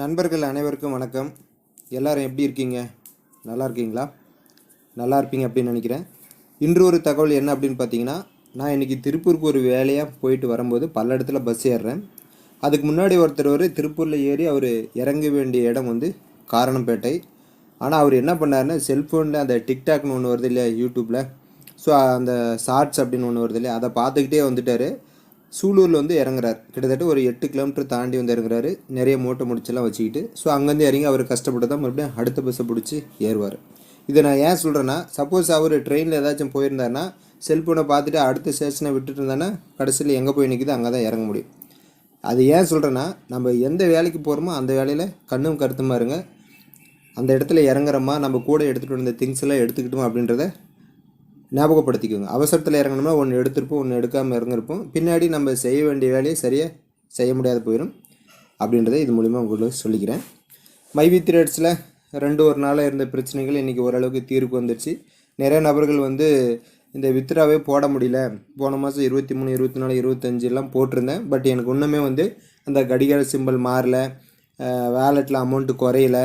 நண்பர்கள் அனைவருக்கும் வணக்கம். எல்லாரும் எப்படி இருக்கீங்க? நல்லா இருக்கீங்களா? நல்லா இருப்பீங்க அப்படின்னு நினைக்கிறேன். இன்று ஒரு தகவல் என்ன அப்படின்னு பார்த்தீங்கன்னா நான் இன்றைக்கி திருப்பூருக்கு ஒரு வேலையாக போயிட்டு வரும்போது பல்லடத்தில் பஸ் ஏறுறேன். அதுக்கு முன்னாடி ஒருத்தர் ஒரு திருப்பூரில் ஏறி அவர் இறங்க வேண்டிய இடம் வந்து காரணம்பேட்டை. ஆனால் அவர் என்ன பண்ணாருன்னா செல்ஃபோனில் அந்த டிக்டாக்னு ஒன்று வருது இல்லையா யூடியூப்பில் ஸோ அந்த ஷார்ட்ஸ் அப்படின்னு ஒன்று வருது இல்லையா அதை பார்த்துக்கிட்டே வந்துட்டார். சூலூரில் வந்து இறங்குறாரு. கிட்டத்தட்ட ஒரு எட்டு கிலோமீட்டர் தாண்டி வந்து இறங்குறாரு. நிறைய மூட்டை முடிச்செல்லாம் வச்சுக்கிட்டு. ஸோ அங்கேருந்து இறங்கி அவர் கஷ்டப்பட்டு தான் மறுபடியும் அடுத்த பஸ்ஸை பிடிச்சி ஏறுவார். இதை நான் ஏன் சொல்கிறேன்னா சப்போஸ் அவர் ட்ரெயினில் ஏதாச்சும் போயிருந்தாருன்னா செல்ஃபோனை பார்த்துட்டு அடுத்த ஸ்டேஷனை விட்டுட்டு இருந்தானா கடைசியில் எங்கே போய் நிற்கிது அங்கே தான் இறங்க முடியும். அது ஏன் சொல்கிறேன்னா நம்ம எந்த வேலைக்கு போகிறோமோ அந்த வேலையில் கண்ணும் கருத்துமா இருங்க. அந்த இடத்துல இறங்குறோமா நம்ம கூட எடுத்துகிட்டு வந்த திங்ஸ் எல்லாம் எடுத்துக்கிட்டோமா அப்படின்றத ஞாபகப்படுத்திக்கோங்க. அவசரத்தில் இறங்கணும்னா ஒன்று எடுத்திருப்போம் ஒன்று எடுக்காமல் இறங்கிருப்போம் பின்னாடி நம்ம செய்ய வேண்டிய வேலையை சரியாக செய்ய முடியாது போயிடும் அப்படின்றத இது மூலிமா உங்களுக்கு சொல்லிக்கிறேன். மைவி த்ரெட்ஸில் ரெண்டு ஒரு நாளாக இருந்த பிரச்சனைகள் இன்றைக்கி ஓரளவுக்கு தீர்ப்பு வந்துடுச்சு நிறைய நபர்கள் வந்து இந்த வித்ராவே போட முடியல. போன மாதம் இருபத்தி மூணு இருபத்தி நாலு இருபத்தஞ்செல்லாம் போட்டிருந்தேன். பட் எனக்கு இன்னுமே வந்து அந்த கடிகார சிம்பிள் மாறல. வேலெட்டில் அமௌண்ட்டு குறையல.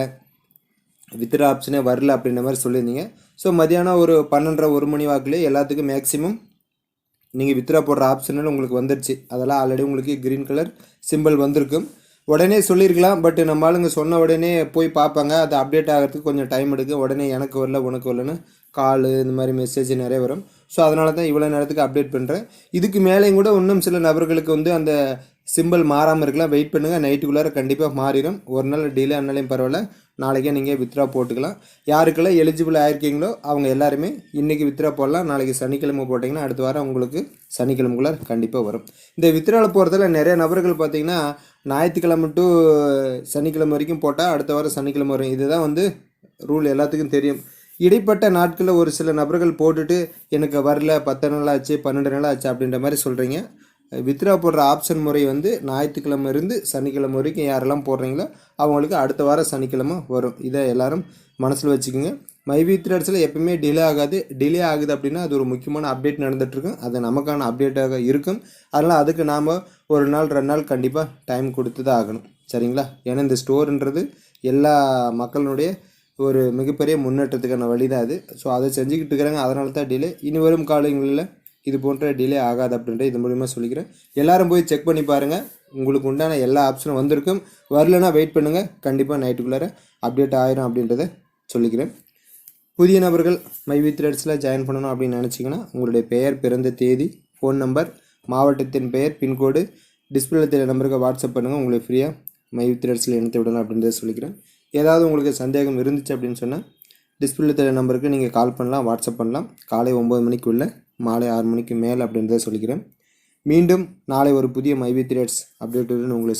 வித்ரா ஆப்ஷனே வரல அப்படின்ற மாதிரி சொல்லியிருந்தீங்க. ஸோ மதியானம் ஒரு பன்னெண்டரை ஒரு மணி வாக்குலேயே எல்லாத்துக்கும் மேக்ஸிமம் நீங்கள் வித்ரா போடுற ஆப்ஷனில் உங்களுக்கு வந்துருச்சு. அதெல்லாம் ஆல்ரெடி உங்களுக்கு க்ரீன் கலர் சிம்பிள் வந்திருக்கும். உடனே சொல்லியிருக்கலாம் பட் நம்ம ஆளுங்க சொன்ன உடனே போய் பார்ப்பாங்க. அது அப்டேட் ஆகிறதுக்கு கொஞ்சம் டைம் எடுக்கும். உடனே எனக்கு வரல உனக்கு வரலன்னு கால் இந்த மாதிரி மெசேஜ் நிறைய வரும். ஸோ அதனால தான் இவ்வளோ நேரத்துக்கு அப்டேட் பண்ணுறேன் இதுக்கு மேலேயும் கூட இன்னும் சில நபர்களுக்கு வந்து அந்த சிம்பிள் மாறாமல் இருக்கலாம். வெயிட் பண்ணுங்கள் நைட்டுக்குள்ளார கண்டிப்பாக மாறிடும் ஒரு நாள் டிலே ஆனாலையும் பரவாயில்ல. நாளைக்கே நீங்கள் வித்ரா போட்டுக்கலாம். யாருக்கெல்லாம் எலிஜிபிள் ஆயிருக்கீங்களோ அவங்க எல்லாருமே இன்றைக்கி வித்ரா போடலாம். நாளைக்கு சனிக்கிழமை போட்டிங்கன்னா அடுத்த வாரம் உங்களுக்கு சனிக்கிழமைக்குள்ளே கண்டிப்பாக வரும். இந்த வித்ராவில் போகிறதுல நிறைய நபர்கள் பார்த்தீங்கன்னா ஞாயிற்றுக்கிழமை டு சனிக்கிழமை வரைக்கும் போட்டால் அடுத்த வாரம் சனிக்கிழமை வரும் இதுதான் வந்து ரூல் எல்லாத்துக்கும் தெரியும். இடைப்பட்ட நாட்களில் ஒரு சில நபர்கள் போட்டுட்டு எனக்கு வரல பத்து நாள் ஆச்சு பன்னெண்டு நாள் ஆச்சு அப்படின்ற மாதிரி சொல்கிறீங்க வித்ரா போடுற ஆப்ஷன் முறை வந்து ஞாயிற்றுக்கிழமை இருந்து சனிக்கிழமை வரைக்கும் யாரெல்லாம் போடுறீங்களோ அவங்களுக்கு அடுத்த வாரம் சனிக்கிழமை வரும். இதை எல்லாரும் மனசில் வச்சுக்கோங்க. மை த்ரெட்ஸில் எப்பவுமே டிலே ஆகாது. டிலே ஆகுது அப்படின்னா அது ஒரு முக்கியமான அப்டேட் நடந்துகிட்ருக்கும் அது நமக்கான அப்டேட்டாக இருக்கும். அதனால் அதுக்கு நாம் ஒரு நாள் ரெண்டு நாள் கண்டிப்பாக டைம் கொடுத்து தான் ஆகணும். சரிங்களா? ஏன்னா இந்த ஸ்டோருன்றது எல்லா மக்களுடைய ஒரு மிகப்பெரிய முன்னேற்றத்துக்கான வழி தான் அது. ஸோ அதை செஞ்சுக்கிட்டு இருக்கிறாங்க. அதனால தான் டிலே இனி வரும் காலங்களில் இது போன்ற டிலே ஆகாது அப்படின்ற இது மூலிமா சொல்லிக்கிறேன். எல்லாரும் போய் செக் பண்ணி பாருங்கள் உங்களுக்கு உண்டான எல்லா ஆப்ஷனும் வந்திருக்கும். வரலன்னா வெயிட் பண்ணுங்கள் கண்டிப்பாக நைட்டுக்குள்ளார அப்டேட் ஆயிரும் அப்படின்றத சொல்லிக்கிறேன். புதிய நபர்கள் மை வித் ரெட்ஸில் ஜாயின் பண்ணணும் அப்படின்னு நினச்சிங்கன்னா உங்களுடைய பெயர் பிறந்த தேதி ஃபோன் நம்பர் மாவட்டத்தின் பெயர் பின்கோடு டிஸ்பிளே தெரிய நம்பருக்கு வாட்ஸ்அப் பண்ணுங்கள் உங்களுக்கு ஃப்ரீயாக மை வித் ரெட்ஸில் இணைத்து விடலாம் அப்படின்றத சொல்லிக்கிறேன். ஏதாவது உங்களுக்கு சந்தேகம் இருந்துச்சு அப்படின்னு சொன்னால் டிஸ்பிளே தெரிய நம்பருக்கு நீங்கள் கால் பண்ணலாம் வாட்ஸ்அப் பண்ணலாம். காலை ஒம்பது மணிக்குள்ளே மாலை ஆறு மணிக்கு மேலே அப்படின்றத சொல்லிக்கிறேன். மீண்டும் நாளை ஒரு புதிய மைவி த்ரேட்ஸ் அப்டேட்டுடன் உங்களை